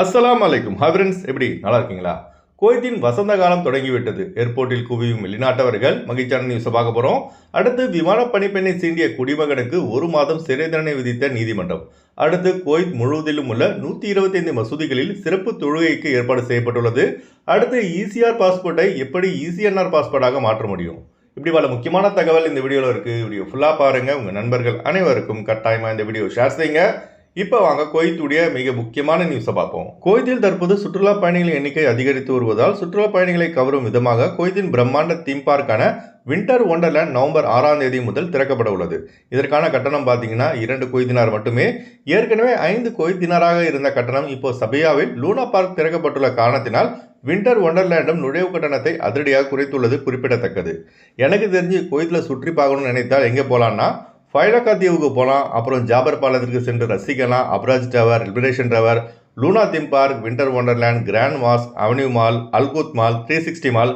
அஸ்லாம் அலைக்கும் ஹவரன்ஸ் எப்படி? நல்லா இருக்கீங்களா குவைத்தின் வசந்த காலம் தொடங்கிவிட்டது. ஏர்போர்ட்டில் குவியும் வெளிநாட்டவர்கள் மகிழ்ச்சியான நியூஸை பார்க்க போகிறோம் அடுத்து விமான பணிப்பெண்ணை சீண்டிய குடிமகனுக்கு ஒரு மாதம் சிறை தண்டனை விதித்த நீதிமன்றம். அடுத்து குவைத் முழுவதிலும் உள்ள நூற்றி இருபத்தைந்து மசூதிகளில் சிறப்பு தொழுகைக்கு ஏற்பாடு செய்யப்பட்டுள்ளது. அடுத்து இசிஆர் பாஸ்போர்ட்டை எப்படி இசிஎன்ஆர் பாஸ்போர்ட்டாக மாற்ற முடியும்? இப்படி பல முக்கியமான தகவல் இந்த வீடியோவில் இருக்குது வீடியோ ஃபுல்லாக பாருங்கள் உங்கள் நண்பர்கள் அனைவருக்கும் கட்டாயமாக இந்த வீடியோ ஷேர் செய்யுங்க. இப்போ வாங்க கோயத்துடைய மிக முக்கியமான நியூஸை பார்ப்போம். கோயத்தில் தற்போது சுற்றுலா பயணிகளின் எண்ணிக்கை அதிகரித்து வருவதால் சுற்றுலா பயணிகளை கவரும் விதமாக கோயத்தின் பிரம்மாண்ட தீம் பார்க்கான வின்டர் ஒண்டர்லேண்ட் நவம்பர் ஆறாம் தேதி முதல் திறக்கப்பட உள்ளது. இதற்கான கட்டணம் பார்த்தீங்கன்னா இரண்டு கொய்தினார் மட்டுமே. ஏற்கனவே ஐந்து கொய்தினாராக இருந்த கட்டணம் இப்போ சபையாவில் லூனா பார்க் திறக்கப்பட்டுள்ள காரணத்தினால் வின்டர் ஒண்டர்லேண்டும் நுழைவு கட்டணத்தை அதிரடியாக குறைத்துள்ளது குறிப்பிடத்தக்கது. எனக்கு தெரிஞ்சு குவைத்தில் சுற்றி பார்க்கணும்னு நினைத்தால் எங்கே போகலான்னா ஃபைலக்கா தீவுக்கு போகலாம் அப்புறம் ஜாபர் பாலத்திற்கு சென்று ரசிக்கலாம். Abraj tower Liberation tower Luna theme park winter wonderland grand mass avenue mall Al Kout mall three sixty mall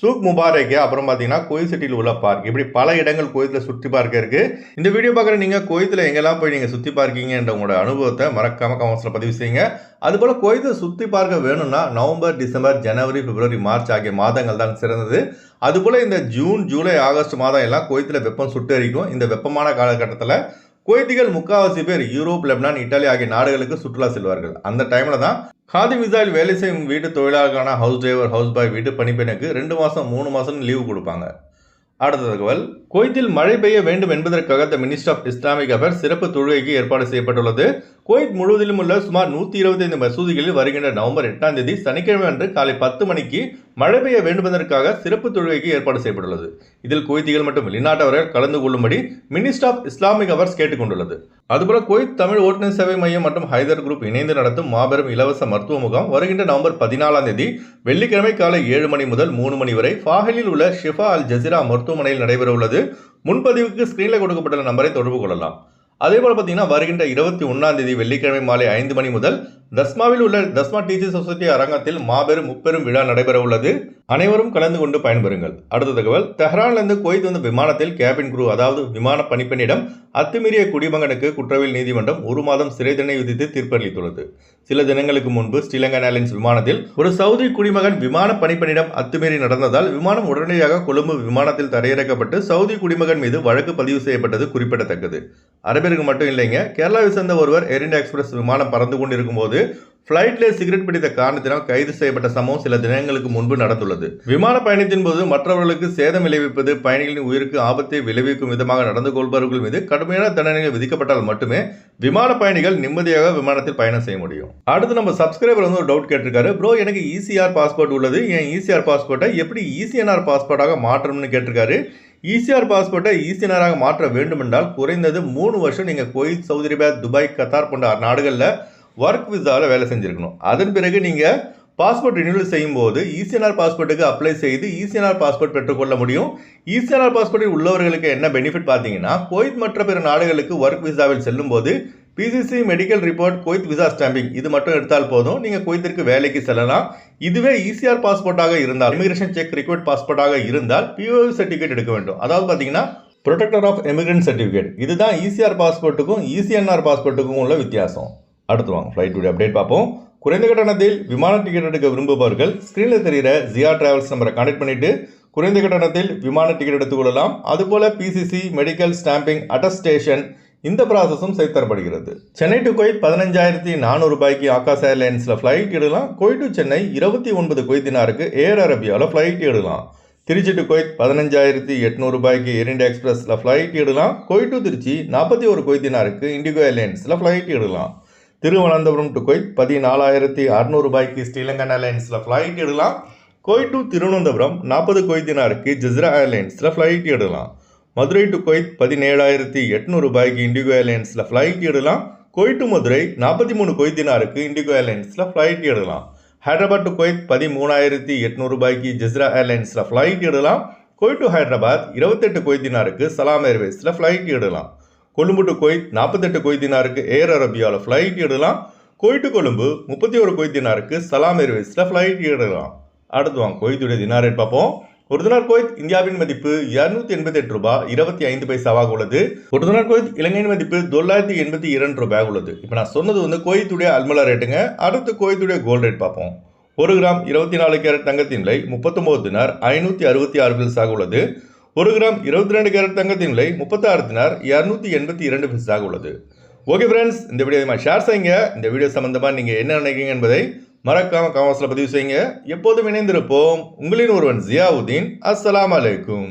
souq Mubarak அப்புறம் பார்த்தீங்கன்னா கோயில் சிட்டியில் உள்ள பார்க் இப்படி பல இடங்கள் கோயத்தில் சுற்றி பார்க்க இருக்குது இந்த வீடியோ பார்க்குற நீங்கள் கோயத்தில் எங்கெல்லாம் போய் நீங்கள் சுற்றி பார்க்கீங்கன்ற உங்களோட அனுபவத்தை மறக்காம கமெண்ட்ஸில் பதிவு செய்யுங்க. அதுபோல் கோயத்தை சுற்றி பார்க்க வேணும்னா நவம்பர் டிசம்பர் ஜனவரி பிப்ரவரி மார்ச் ஆகிய மாதங்கள் தான் சிறந்தது. அதுபோல் இந்த ஜூன் ஜூலை ஆகஸ்ட் மாதம் எல்லாம் கோயத்தில் வெப்பம் சுட்டரிக்கும். இந்த வெப்பமான காலகட்டத்தில் குவைத்திகள் முக்காவாசி பேர் யூரோப் லெப்னான் இட்டாலி ஆகிய நாடுகளுக்கு சுற்றுலா செல்வார்கள். அந்த டைமில் தான் காதி விசாவில் வேலை செய்யும் வீட்டு தொழிலாளர்களான ஹவுஸ் டிரைவர் ஹவுஸ் பாய் வீட்டு பணிப்பெண்ணுக்கு ரெண்டு மாதம் மூணு மாதம் லீவு கொடுப்பாங்க. அடுத்த தகவல் குவைத்தில் மழை பெய்ய வேண்டும் என்பதற்காக the minister of Islamic affairs சிறப்பு தொழுகைக்கு ஏற்பாடு செய்யப்பட்டுள்ளது. குவைத் முழுவதிலும் உள்ள சுமார் நூற்றி இருபத்தைந்து மசூதிகளில் வருகின்ற நவம்பர் எட்டாம் தேதி சனிக்கிழமை அன்று காலை பத்து மணிக்கு மழை பெய்ய வேண்டும் என்பதற்காக சிறப்பு தொழுகைக்கு ஏற்பாடு செய்யப்பட்டுள்ளது. இதில் குவைத்திகள் மற்றும் வெளிநாட்டவர்கள் கலந்து கொள்ளும்படி மினிஸ்டர் ஆஃப் இஸ்லாமிக் அவர்ஸ் கேட்டுக்கொண்டுள்ளது. அதுபோல குவைத் தமிழ் ஓட்டுநர் சேவை மையம் மற்றும் ஹைதர் குரூப் இணைந்து நடத்தும் மாபெரும் இலவச மருத்துவ முகாம் வருகின்ற நவம்பர் பதினாலாம் தேதி வெள்ளிக்கிழமை காலை ஏழு மணி முதல் மூணு மணி வரை ஃபாஹலில் உள்ள ஷிஃபா அல் ஜசிரா மருத்துவமனையில் நடைபெறவுள்ளது. முன்பதிவுக்கு ஸ்கிரீனில் கொடுக்கப்பட்டுள்ள நம்பரை தொடர்பு கொள்ளலாம். அதே போல் பார்த்தீங்கன்னா வருகின்ற இருபத்தி ஒன்றாம் தேதி வெள்ளிக்கிழமை மாலை ஐந்து மணி முதல் தஸ்மாவில் உள்ள தஸ்மா டீச்சர் சொசைட்டி அரங்கத்தில் மாபெரும் முப்பெரும் விழா நடைபெற உள்ளது. அனைவரும் கலந்து கொண்டு பயன்பெறுங்கள். அடுத்த தகவல் தெஹ்ரான்லேருந்து குவைத் வந்த விமானத்தில் கேபின் குரூ அதாவது விமான பணிப்பெண்ணிடம் அத்துமீறிய குடிமகனுக்கு குற்றவியல் நீதிமன்றம் ஒரு மாதம் சிறை தண்டனை விதித்து தீர்ப்பளித்துள்ளது. சில தினங்களுக்கு முன்பு ஸ்ரீலங்கன் ஏர்லைன்ஸ் விமானத்தில் ஒரு சவுதி குடிமகன் விமான பணிப்பெண்ணிடம் அத்துமீறி நடந்ததால் விமானம் உடனடியாக கொழும்பு விமானத்தில் தரையிறக்கப்பட்டு சவுதி குடிமகன் மீது வழக்கு பதிவு செய்யப்பட்டது குறிப்பிடத்தக்கது. அரபியருக்கு மட்டும் இல்லைங்க. கேரளாவை சேர்ந்த ஒருவர் ஏர் இண்டியா எக்ஸ்பிரஸ் விமானம் பறந்து கொண்டிருக்கும் போது பிளைட்ல சிகரெட் பிடித்த காரணத்தினால் கைது செய்யப்பட்ட சம்பவம் சில தினங்களுக்கு முன்பு நடந்துள்ளது. விமான பயணத்தின் போது மற்றவர்களுக்கு சேதம் விளைவிப்பது பயணிகளின் உயிருக்கு ஆபத்தை விளைவிக்கும் விதமாக நடந்து கொள்பவர்கள் மீது கடுமையான தண்டனைகள் விதிக்கப்பட்டால் மட்டுமே விமான பயணிகள் நிம்மதியாக விமானத்தில் பயணம் செய்ய முடியும். அடுத்து நம்ம சப்ஸ்கிரைபர் வந்து ஒரு டவுட் கேட்டிருக்காரு. ப்ரோ எனக்கு இசிஆர் பாஸ்போர்ட் உள்ளது. என் இசிஆர் பாஸ்போர்ட்டை எப்படி இசிஎன்ஆர் பாஸ்போர்ட்டாக மாற்றணும்னு கேட்டிருக்காரு. இசிஆர் பாஸ்போர்ட்டை இசிஎன்ஆராக மாற்ற வேண்டுமென்றால் குறைந்தது மூணு வருஷம் நீங்கள் Kuwait Saudi Arabia Dubai Qatar போன்ற நாடுகளில் ஒர்க் விசாவில் வேலை செஞ்சுருக்கணும். அதன் பிறகு நீங்கள் பாஸ்போர்ட் ரினியூவல் செய்யும்போது இசிஎன்ஆர் பாஸ்போர்ட்டுக்கு அப்ளை செய்து இசிஎன்ஆர் பாஸ்போர்ட் பெற்றுக்கொள்ள முடியும். இசிஎன்ஆர் பாஸ்போர்ட்டில் உள்ளவர்களுக்கு என்ன பெனிஃபிட் பார்த்தீங்கன்னா குவைத் மற்ற பிற நாடுகளுக்கு ஒர்க் விசாவில் செல்லும்போது PCC medical report Kuwait visa stamping இது மட்டும் எடுத்தால் போதும். நீங்கள் குவைத்திற்கு வேலைக்கு செல்லலாம். இதுவே இசிஆர் பாஸ்போர்ட்டாக இருந்தால் இமிகிரேஷன் செக் ரிக்வர்ட் பாஸ்போர்ட்டாக இருந்தால் பிஓ சர்டிஃபிகேட் எடுக்க வேண்டும். அதாவது பார்த்தீங்கன்னா ப்ரொடெக்டர் ஆஃப் எமிகிரன்ட் சர்டிஃபிகேட் இதுதான் இசிஆர் பாஸ்போர்ட்டுக்கும் இசிஎன்ஆர் பாஸ்போர்ட்டுக்கும் உள்ள வித்தியாசம். அடுத்து வாங்க ஃப்ளைட்டுடைய அப்டேட் பார்ப்போம். குறைந்த கட்டணத்தில் விமான டிக்கெட் எடுக்க விரும்புபவர்கள் ஸ்க்ரீனில் தெரிகிற ஜியா டிராவல்ஸ் நம்பரை கனெக்ட் பண்ணிட்டு குறைந்த கட்டணத்தில் விமான டிக்கெட் எடுத்துக்கொள்ளலாம் அதுபோல் பிசிசி மெடிக்கல் ஸ்டாம்பிங் அட்டஸ்டேஷன் இந்த ப்ராசஸும் செய்து தரப்படுகிறது. சென்னை டு கொய்த் பதினஞ்சாயிரத்தி நானூறு ரூபாய்க்கு ஆகாஷ் ஏர்லைன்ஸில் ஃப்ளைட் எடுக்கலாம். கொய் டு சென்னை இருபத்தி ஒன்பது கொய்தினாருக்கு ஏர் அரேபியாவில் ஃப்ளைட் எடுக்கலாம். திருச்சி டு கொய்த் பதினஞ்சாயிரத்தி எட்நூறு ரூபாய்க்கு ஏர் இண்டியா எக்ஸ்பிரஸில் ஃப்ளைட் எடுக்கலாம். கொய் டு திருச்சி நாற்பத்தி ஒரு கொய்தினாருக்கு இண்டிகோ ஏர்லைன்ஸில் ஃப்ளைட் எடுக்கலாம். திருவனந்தபுரம் டு கொய்த் பதினாலாயிரத்தி அறநூறு ரூபாய்க்கு ஸ்ரீலங்கன் ஏர்லைன்ஸில் ஃப்ளைட் எடுக்கலாம். கொய் டு திருவனந்தபுரம் நாற்பது கொய்தினாருக்கு ஜிஸ்ரா ஏர்லைன்ஸில் ஃப்ளைட் எடுக்கலாம். மதுரை டு கொய்த் பதினேழாயிரத்தி எட்நூறு ரூபாய்க்கு இண்டிகோ ஏர்லைன்ஸில் ஃப்ளைட் எடுக்கலாம். கொய் டு மதுரை நாற்பத்தி மூணு கொய்தினாருக்கு இண்டிகோ ஏர்லைன்ஸில் ஃப்ளைட் எடுக்கலாம். ஹைதராபாத் டு கொய்த் பதிமூணாயிரத்தி எட்நூறு ரூபாய்க்கு ஜிஸ்ரா ஏர்லைன்ஸில் ஃப்ளைட் எடுக்கலாம். கொய் டு ஹைதராபாத் இருபத்தெட்டு கொய்தினாருக்கு சலாம் ஏர்வேஸில் ஃப்ளைட் எடுக்கலாம். கொழும்பு டு கொய்த் நாற்பத்தெட்டு கொய்தினாருக்கு ஏர் அரபியாவில் ஃப்ளைட் எடுக்கலாம். கொய்ட்டு கொழும்பு முப்பத்தி ஒரு கொய்தினாருக்கு சலாம் ஏர்வேஸில் ஃப்ளைட் எடுக்கலாம். அடுத்து வாங்க கொய்த்துடைய தினார் ரேட் பார்ப்போம். ஒரு தினார் கோயத் இந்தியாவின் மதிப்பு இருநூத்தி எண்பத்தி எட்டு ரூபாய் இருபத்தி ஐந்து பைசாவாக உள்ளது. ஒரு தினார் கோயத் இலங்கையின் மதிப்பு தொள்ளாயிரத்தி எண்பத்தி இரண்டு ரூபாய் உள்ளது. இப்போ நான் சொன்னது வந்து கோயத்துடைய அல்மலா ரேட்டுங்க அடுத்து கோயத்துடைய கோல்ட் ரேட் பார்ப்போம். ஒரு கிராம் இருபத்தி நாலு கேரட் தங்கத்தின் விலை முப்பத்தொம்போது தினார் ஐநூற்றி அறுபத்தி ஆறு பில்ஸாக உள்ளது. ஒரு கிராம் இருபத்தி ரெண்டு கேரட் தங்கத்தின் விலை முப்பத்தாறு தினார் இரநூத்தி எண்பத்தி இரண்டு பில்ஸாக உள்ளது. ஓகே ஃப்ரெண்ட்ஸ் இந்த வீடியோ ஷேர் செய்யுங்க. இந்த வீடியோ சம்பந்தமாக நீங்கள் என்ன நினைக்கிறீங்க என்பதை மறக்காம காமர்ஸில் பதிவு செய்யுங்க. எப்போதும் இணைந்திருப்போம். உங்களின் ஒருவன் ஜியாவுதீன். அஸ்லாம் அலைக்கும்.